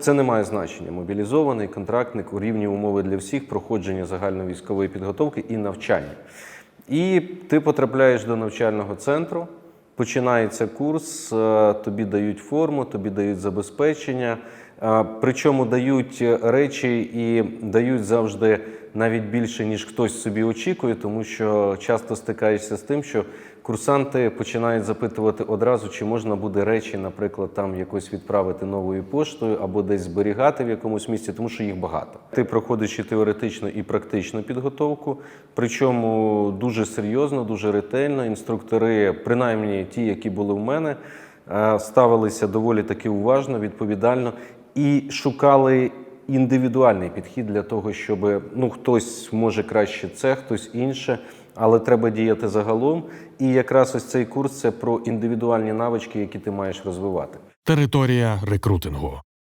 Це не має значення. Мобілізований контрактник у рівні умови для всіх, проходження загальновійськової підготовки і навчання. І ти потрапляєш до навчального центру. Починається курс, е, тобі дають форму, тобі дають забезпечення. Е, Причому дають речі і дають завжди навіть більше, ніж хтось собі очікує, тому що часто стикаєшся з тим, що курсанти починають запитувати одразу, чи можна буде речі, наприклад, там якось відправити новою поштою або десь зберігати в якомусь місці, тому що їх багато. Ти проходиш і теоретичну і практичну підготовку, причому дуже серйозно, дуже ретельно. Інструктори, принаймні ті, які були в мене, е, ставилися доволі таки уважно, відповідально і шукали індивідуальний підхід для того, щоб ну хтось може краще це, хтось інше, але треба діяти загалом. І якраз ось цей курс це про індивідуальні навички, які ти маєш розвивати. Територія рекрутингу.